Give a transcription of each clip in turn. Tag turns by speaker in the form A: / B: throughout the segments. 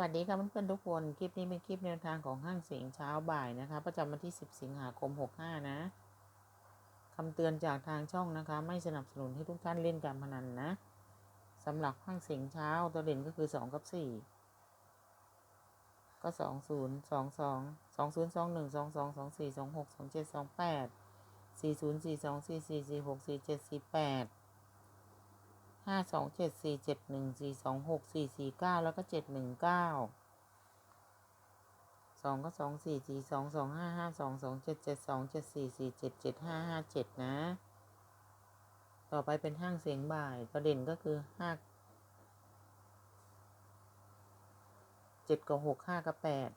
A: วัสดีค่ะเพื่อนๆทุกคน คลิปนี้เป็นคลิปแนวทางของห้างเสียงเช้าบ่ายนะคะ ประจำวันที่ 10 สิงหาคม 65 นะคำเตือนจากทางช่องนะคะ ไม่สนับสนุนให้ทุกท่านเล่นการพนันนะสำหรับห้างเสียงเช้าตัวเด่นก็คือ 2 กับ 4 ก็ 2 0 2 2 2 0 2 1 2 2 2 4 2 6 2 7 2 8 4 0 4 2 4 4 4 6 4 7 4 8 ห้าสองเจ็ดสี่เจ็ดหนึ่งสี่สองหกสี่สี่เก้าแล้วก็เจ็ดหนึ่งเก้าสองก็สองสี่สี่สองสองห้าห้าสองสองเจ็ดเจ็ดสองเจ็ดสี่สี่เจ็ดเจ็ดห้าห้าเจ็ดนะ ต่อไปเป็นห้างเสียงบ่ายประเด็นก็คือห้าเจ็ดกับหกห้ากับแปด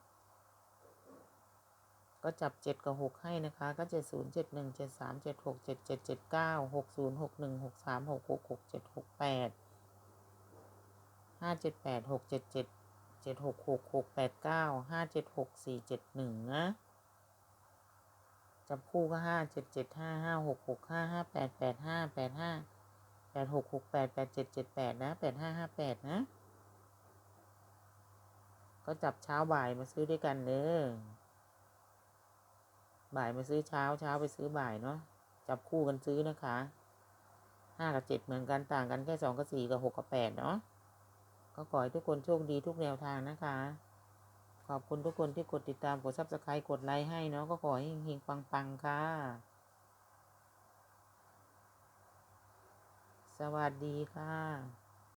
A: ก็จับเจ็ดกับหกให้นะคะ ก็เจ็ดศูนย์เจ็ดหนึ่งเจ็ดสามเจ็ดหกเจ็ดเจ็ดเจ็ดเก้าหกศูนย์หกหนึ่งหกสามหกหกหกเจ็ดหกแปดห้าเจ็ดแปดหกเจ็ดเจ็ดเจ็ดหกหกหกแปดเก้าห้าเจ็ดหกสี่เจ็ดหนึ่งนะจับคู่ก็ห้าเจ็ดเจ็ดห้าห้าหกหกห้าห้าแปดแปดห้าแปดห้าแปดหกหกแปดแปดเจ็ดเจ็ดแปดนะแปดห้าห้าแปดนะ ก็จับเช้าบ่ายมาซื้อด้วยกันเด้อ บ่ายมาซื้อเช้าเช้าไปซื้อบ่ายเนาะจับคู่กันซื้อนะคะห้ากับเจ็ดเหมือนกันต่างกันแค่สองกับสี่กับหกกับแปดเนาะก็ขอให้ทุกคนโชคดีทุกแนวทางนะคะ ขอบคุณทุกคนที่กดติดตามกดซับสไครต์กดไลค์ให้เนาะก็ขอให้เฮงๆปังๆค่ะ สวัสดีค่ะ